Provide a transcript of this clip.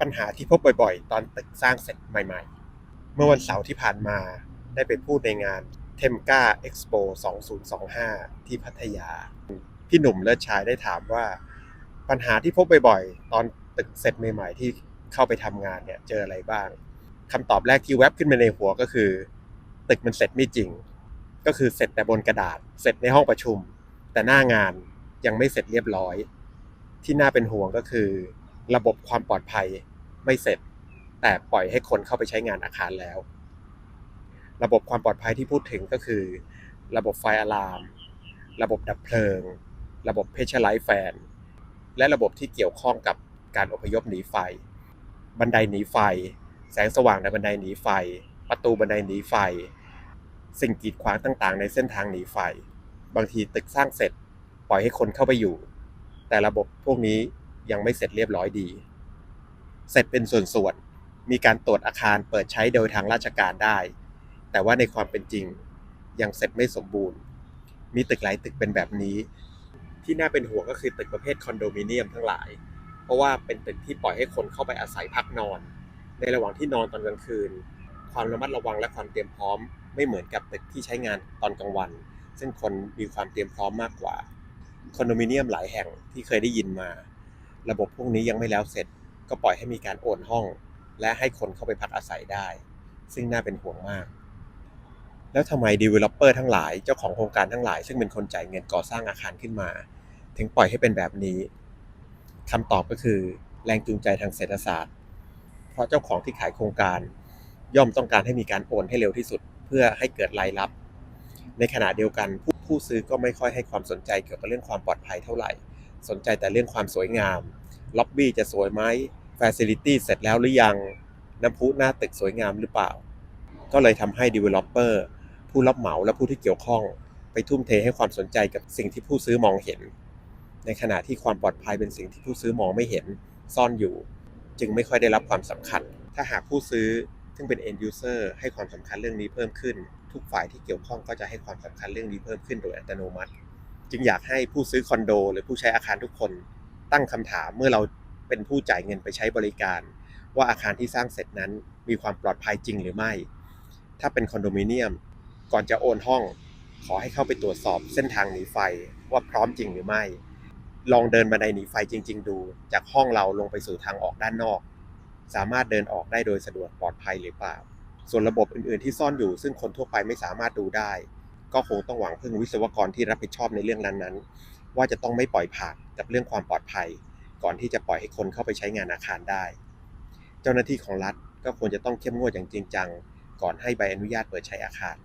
ปัญหาที่พบบ่อยๆ ตอนตึกสร้างเสร็จใหม่ๆ เมื่อวันเสาร์ที่ผ่านมาได้ไปพูดในงานเทมก้าเอ็กซ์โป2025 ที่พัทยา พี่หนุ่มเลิศชายได้ถามว่า ปัญหาที่พบบ่อยๆ ตอนตึกเสร็จใหม่ๆ ที่เข้าไปทำงานเนี่ยเจออะไรบ้าง คำตอบแรกที่แวบขึ้นมาในหัวก็คือ ตึกมันเสร็จไม่จริง ก็คือเสร็จแต่บนกระดาษ เสร็จในห้องประชุม แต่หน้างานยังไม่เสร็จเรียบร้อย ที่น่าเป็นห่วงก็คือ ระบบความปลอดภัยไม่เสร็จ แต่ปล่อยให้คนเข้าไปใช้งานอาคารแล้ว ระบบความปลอดภัยที่พูดถึงก็คือ ระบบไฟอะลาม ระบบดับเพลิง ระบบเพชรไลท์แฟน และระบบที่เกี่ยวข้องกับการอพยพหนีไฟ บันไดหนีไฟ แสงสว่างในบันไดหนีไฟ ประตูบันไดหนีไฟ สิ่งกีดขวางต่างๆ ในเส้นทางหนีไฟ บางทีตึกสร้างเสร็จ ปล่อยให้คนเข้าไปอยู่ แต่ระบบพวกนี้ ยังไม่เสร็จเรียบร้อยดี เสร็จเป็นส่วนๆ มีการตรวจอาคารเปิดใช้โดยทางราชการได้ แต่ว่าในความเป็นจริงยังเสร็จไม่สมบูรณ์ มีตึกหลายตึกเป็นแบบนี้ ที่น่าเป็นห่วงก็คือตึกประเภทคอนโดมิเนียมทั้งหลาย เพราะว่าเป็นตึกที่ปล่อยให้คนเข้าไปอาศัยพักนอน ในระหว่างที่นอนตอนกลางคืน ความระมัดระวังและความเตรียมพร้อม ไม่เหมือนกับตึกที่ใช้งานตอนกลางวัน ซึ่งคนมีความเตรียมพร้อมมากกว่าคอนโดมิเนียมหลายแห่งที่เคยได้ยินมา ระบบพวกนี้ยังไม่แล้วเสร็จ ก็ปล่อยให้มีการโอนห้อง และให้คนเข้าไปพักอาศัยได้ ซึ่งน่าเป็นห่วงมาก แล้วทำไม developer ทั้งหลายเจ้าของโครงการทั้งหลาย ซึ่งเป็นคนจ่ายเงินก่อสร้างอาคารขึ้นมา ถึงปล่อยให้เป็นแบบนี้คำตอบก็คือแรงจูงใจทางเศรษฐศาสตร์ เพราะเจ้าของที่ขายโครงการ ย่อมต้องการให้มีการโอนให้เร็วที่สุด เพื่อให้เกิดรายรับ ในขณะเดียวกันผู้ผู้ซื้อก็ไม่ค่อยให้ความสนใจเกี่ยวกับเรื่องความปลอดภัยเท่าไหร่ สนใจแต่เรื่องความสวยงาม ล็อบบี้จะสวยไหมฟ a ซิลิตี้เสร็จแล้วหรือยัง น้ำพุหน้าตึกสวยงามหรือเปล่า ก็เลยทำให้ Developer ผู้รับเหมาและผู้ที่เกี่ยวข้อง ไปทุ่มเทให้ความสนใจกับสิ่งที่ผู้ซื้อมองเห็น ในขณะที่ความปลอดภัยเป็นสิ่งที่ผู้ซื้อมองไม่เห็นซ่อนอยู่ จึงไม่ค่อยได้รับความสำคัญ ถ้าหากผู้ซื้อซึ่งเป็น end user ให้ความสำคัญเรื่องนี้เพิ่มขึ้น ทุกฝ่ายที่เกี่ยวข้องก็จะให้ความสำคัญเรื่องนี้เพิ่มขึ้นโดยอัตโนมัติ จึงอยากให้ผู้ซื้อคอนโด หรือผู้ใช้อาคารทุกคน ตั้งคำถามเมื่อเราเป็นผู้จ่ายเงินไปใช้บริการ ว่าอาคารที่สร้างเสร็จนั้นมีความปลอดภัยจริงหรือไม่ ถ้าเป็นคอนโดมิเนียม ก่อนจะโอนห้อง ขอให้เข้าไปตรวจสอบเส้นทางหนีไฟว่าพร้อมจริงหรือไม่ ลองเดินบันไดหนีไฟจริง ๆ ดู จากห้องเราลงไปสู่ทางออกด้านนอก สามารถเดินออกได้โดยสะดวกปลอดภัยหรือเปล่า ส่วนระบบอื่น ๆ ที่ซ่อนอยู่ซึ่งคนทั่วไปไม่สามารถดูได้ ก็คงต้องหวังพึ่งวิศวกรที่รับผิดชอบในเรื่องนั้นๆ ว่าจะต้องไม่ปล่อยผ่านกับเรื่องความปลอดภัย ก่อนที่จะปล่อยให้คนเข้าไปใช้งานอาคารได้ เจ้าหน้าที่ของรัฐก็ควรจะต้องเข้มงวดอย่างจริงจัง ก่อนให้ใบอนุญาตเปิดใช้อาคาร